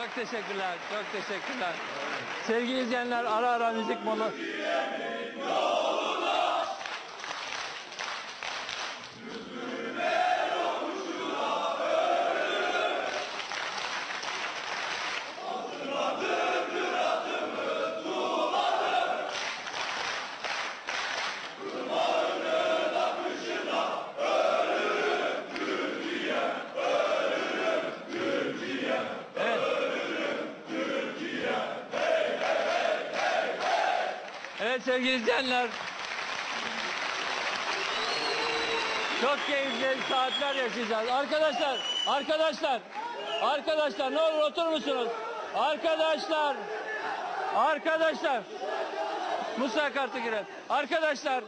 Çok teşekkürler, çok teşekkürler. Sevgili izleyenler ara ara müzik mola. Evet sevgili izleyenler. Çok keyifli saatler yaşayacağız. Arkadaşlar, arkadaşlar, arkadaşlar ne olur oturur musunuz? Arkadaşlar, arkadaşlar. Musa kartı girer. Arkadaşlar,